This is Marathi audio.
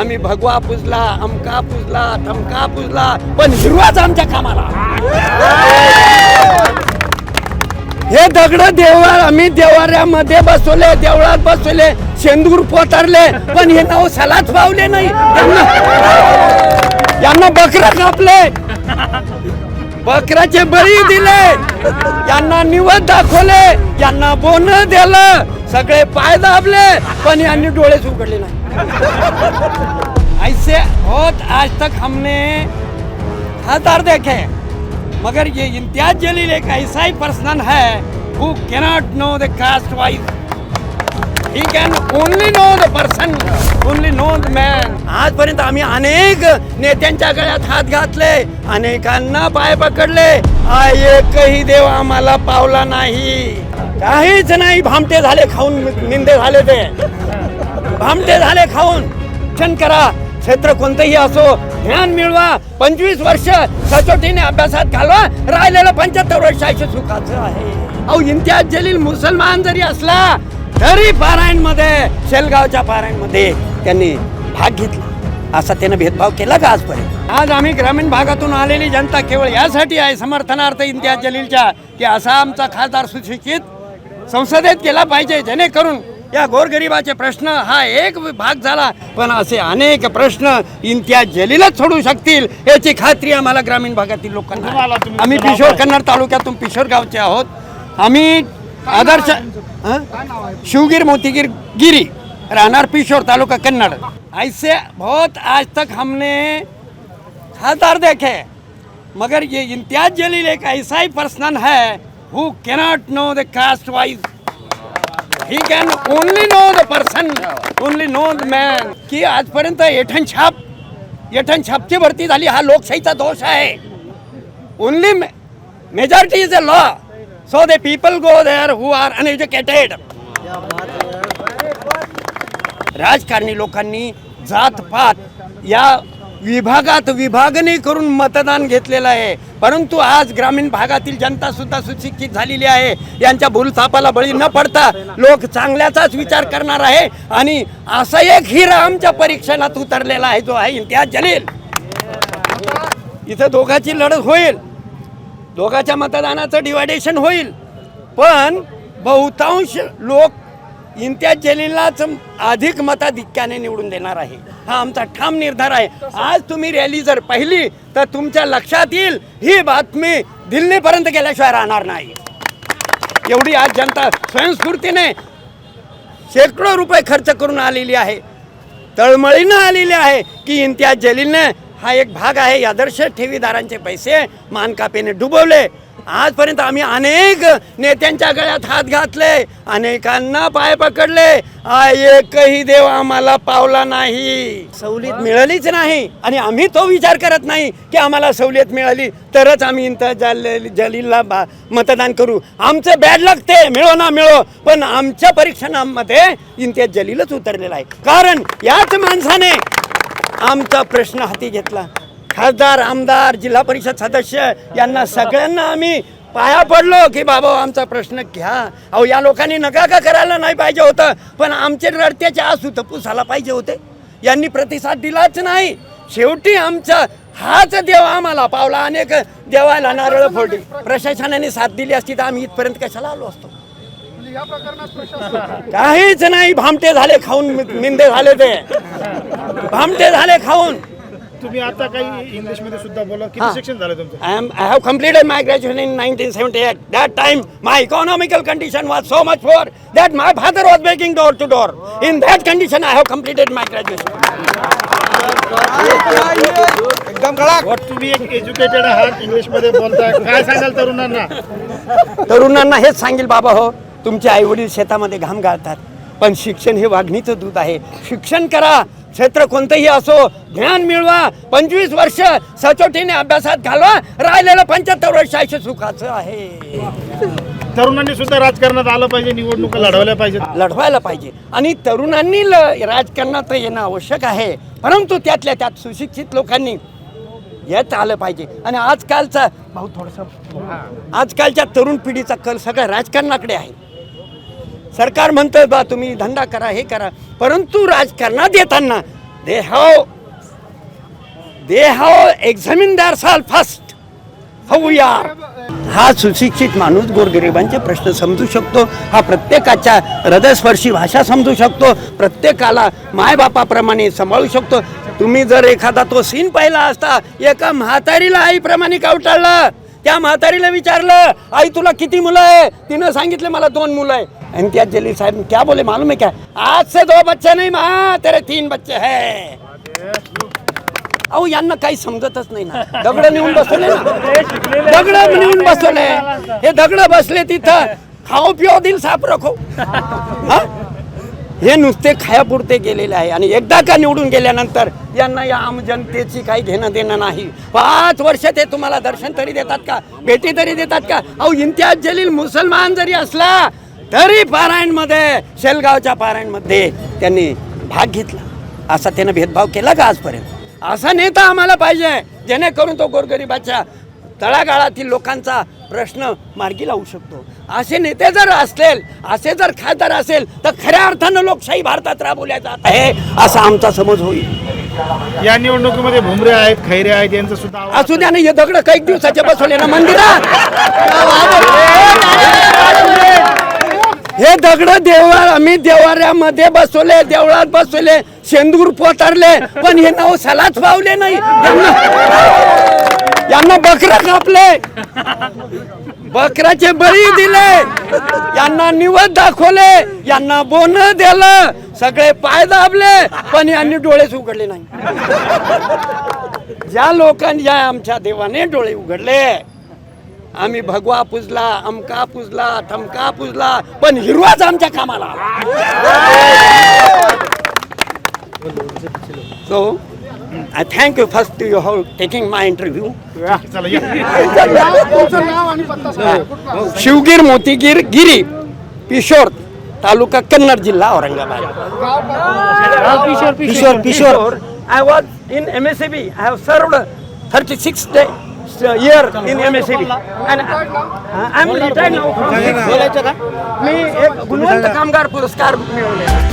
आम्ही भगवा पुजला अमका पुजला थमका पुजला पण हिरवाच आमच्या कामाला. हे दगड देवळ आम्ही देवाऱ्यामध्ये बसवले देवळात बसवले शेंदूर पोतारले पण हे नाव सलाच पावले नाही. यांना बकरा कापले. बकराचे बळी दिले. यांना निवड दाखवले. यांना बोन दिलं. सगळे पाय दाबले पण यांनी डोळेच उघडले नाही. ऐसे बहुत आज तक हमने हजार देखे. मगर ये इम्तियाज जलील एक ऐसा ही पर्सन है who cannot know the caste wise he can only know the person only know the man आजपर्यंत आम्ही अनेक नेत्यांच्या गळ्यात हात घातले अनेकांना पाय पकडले. आ एकही देव आम्हाला पावला नाही. काहीच नाही भामटे झाले खाऊन निंदे झाले ते. भामटे झाले खाऊन. क्षण करा क्षेत्र कोणतंही असो ज्ञान मिळवा पंचवीस वर्ष सचोटीने अभ्यासात घालवा राहिलेलं पंच्याहत्तर वर्ष आयुष्य सुखाचं आहे. अहो इम्तियाज जलील मुसलमान जरी असला तरी पारायणमध्ये शेलगावच्या पारायणमध्ये त्यांनी भाग घेतला. असा त्यानं भेदभाव केला का आजपर्यंत? आज आम्ही ग्रामीण भागातून आलेली जनता केवळ यासाठी आहे समर्थनार्थ इम्तियाज जलीलच्या की असा आमचा खासदार सुशिक्षित संसदेत केला पाहिजे जेणेकरून या गोरगरिबाचे प्रश्न हा एक भाग झाला पण असे अनेक प्रश्न इम्तियाज जलीलच सोडू शकतील याची खात्री आम्हाला ग्रामीण भागातील लोकांना आम्ही पिशोर कन्नड तालुक्यातून पिशोर गावचे आहोत. आम्ही आदर्श? शिवगिर मोतीगिर गिरी राहणार पिशोर तालुका कन्नड़. ऐसे बहुत आज तक हमने हजार देखे मगर ये इम्तियाज जलील एक ऐसा ही पर्सन है who cannot know the caste wise he can only know the person only know the man की आजपर्यंत येठण छाप येठण छापची भरती झाली हा लोकशाहीचा दोष आहे. Only majority is a law so the people go there who are uneducated राजकारणी लोकांनी जात पात या विभागात विभागणी करून मतदान घेतलेलं आहे. परंतु आज ग्रामीण भागातील जनता सुद्धा सुशिक्षित झालेली आहे. यांच्या भूलथापाला बळी न पडता लोक चांगल्याचाच विचार करणार आहे आणि असा एक हिरा आमच्या परीक्षणात उतरलेला आहे जो आहे इम्तियाज जलील. इथं दोघाची लढत होईल. दोघाच्या मतदानाचं डिवायडेशन होईल. पण बहुतांश लोक इम्तियाज जलीललाच अधिक मताधिक्याने निवडून देणार आहे. हा आमचा ठाम निर्धार आहे. आज तुम्ही रॅली जर पाहिली तर तुमच्या लक्षात येईल ही बातमी दिल्लीपर्यंत गेल्याशिवाय राहणार नाही. एवढी आज जनता स्वयंस्फूर्तीने शेकडो रुपये खर्च करून आलेली आहे. तळमळीनं आलेली आहे की इम्तियाज जलीलने हा एक भाग आहे. आदर्श ठेवीदारांचे पैसे मानकापेने डुबवले. आजपर्यंत आम्ही अनेक नेत्यांच्या गळ्यात हात घातले अनेकांना पाय पकडले. एकही देव आम्हाला पावला नाही. सवलत मिळालीच नाही. आणि आम्ही तो विचार करत नाही की आम्हाला सवलत मिळाली तरच आम्ही इंत जलीलला बा- मतदान करू. आमचं बॅड लागते मिळो ना मिळो पण आमच्या परीक्षणामध्ये इम्तियाज जलीलच उतरलेला आहे. कारण याच माणसाने आमचा प्रश्न हाती घेतला. खासदार आमदार जिल्हा परिषद सदस्य यांना सगळ्यांना आम्ही पाया पडलो की बाबा आमचा प्रश्न घ्या. अहो या लोकांनी नका का करायला नाही पाहिजे होतं? पण आमचे रडत्याचे आसू तपूस आला पाहिजे होते. यांनी प्रतिसाद दिलाच नाही. शेवटी आमचा हाच देव आम्हाला पावला. अनेक देवाला नारळ फोडली. प्रशासनाने साथ दिली असती तर आम्ही इथपर्यंत कशाला आलो असतो? काहीच नाही. भामटे झाले खाऊन निंदे झाले ते. भामटे झाले खाऊन. Completed my in nineteen seventy eight that time my economical condition so much poor that my father was door to door in that condition I have completed my graduation एकदम कळक तुम्ही एक एज्युकेटेड बोलताय. तरुणांना? हेच सांगेल बाबा हो तुमचे आई वडील शेतामध्ये घाम घालतात पण शिक्षण हे वाघणीचं दूध आहे. शिक्षण करा. क्षेत्र कोणतंही असो ज्ञान मिळवा. पंचवीस वर्ष सचोटीने अभ्यासात घालवा. राहिलेलं पंच्याहत्तर वर्ष आयुष्य सुखाचं आहे. तरुणांनी सुद्धा राजकारणात आलं पाहिजे निवडणुका लढवल्या पाहिजेत. लढवायला पाहिजे. आणि तरुणांनी ल- राजकारणात येणं आवश्यक आहे. परंतु त्यातल्या त्यात सुशिक्षित लोकांनी येत आलं पाहिजे. आणि आजकालचा भाऊ थोडस आजकालच्या तरुण पिढीचा कल सगळा राजकारणाकडे आहे. सरकार म्हणतं बा तुम्ही धंदा करा हे करा. परंतु राजकारणात येताना they have they have examine their soul first how यार. हा सुशिक्षित माणूस गोरगरिबांचे प्रश्न समजू शकतो. हा प्रत्येकाच्या हृदयस्पर्शी भाषा समजू शकतो. प्रत्येकाला मायबापाप्रमाणे सांभाळू शकतो. तुम्ही जर एखादा तो सीन पाहिला असता एका म्हातारीला आईप्रमाणे कावटाळलं. त्या म्हातारीला विचारलं आई तुला किती मुलं आहे? तिनं सांगितलं मला दोन मुलं आहे. आणि त्या जलील साहेब क्या बोले मालूम आहे क्या? आज से दो बच्चे नाही मा तेरे तीन बच्चे है. अहो यांना काही समजतच नाही ना. दगड नेऊन बसवले ना. दगड नेऊन बसवले. हे दगड बसले तिथं. खाओ पिओ दिल साफ रखो. हा? हे नुसते खायापुरते गेलेले आहे. आणि एकदा का निवडून गेल्यानंतर यांना या आम जनतेची काही घेणं देणं नाही. पाच वर्ष ते तुम्हाला दर्शन तरी देतात का? भेटी तरी देतात का? अहो इम्तियाज जलील मुसलमान जरी असला तरी पारायणमध्ये शेलगावच्या पारायणमध्ये त्यांनी भाग घेतला. असा त्यानं भेदभाव केला का आजपर्यंत? असा नेता आम्हाला पाहिजे. जेणेकरून तो गोरगरिबाच्या तळागाळातील लोकांचा प्रश्न मार्गी लावू शकतो. असे नेते जर असतील असे जर खासदार असेल तर खऱ्या अर्थानं लोकशाही भारतात राबवल्या जात आहे असा आमचा समज होईल. या निवडणुकीमध्ये भुमरे आहेत खैरे आहेत यांचं सुद्धा असू द्या हे दगड काही दिवसाचे बसवले ना मंदिरात? हे दगड देवळा आम्ही देवाऱ्यामध्ये बसवले देवळात बसवले शेंदूर पोतारले पण हे नाव सलाच पावले नाही. यांना यांना बकरा कापले. बकराचे बळी दिले. यांना निवड दाखवले. यांना बोन दिलं. सगळे पाय दाबले पण यांनी डोळेच उघडले नाही. ज्या लोकांनी ज्या आमच्या देवाने डोळे उघडले आम्ही भगवा पुजला अमका पुजला थमका पुजला पण हिरवाच आमच्या कामाला so thank you first to your taking my interview चला या. शिवगीर मोतीगीर गिरी पिशोर तालुका कन्नड जिल्हा Aurangabad. Kishor Kishor. I was in M S B I have served thirty six day year in M S B and I am retired now मी एक गुणवंत कामगार पुरस्कार मिळवले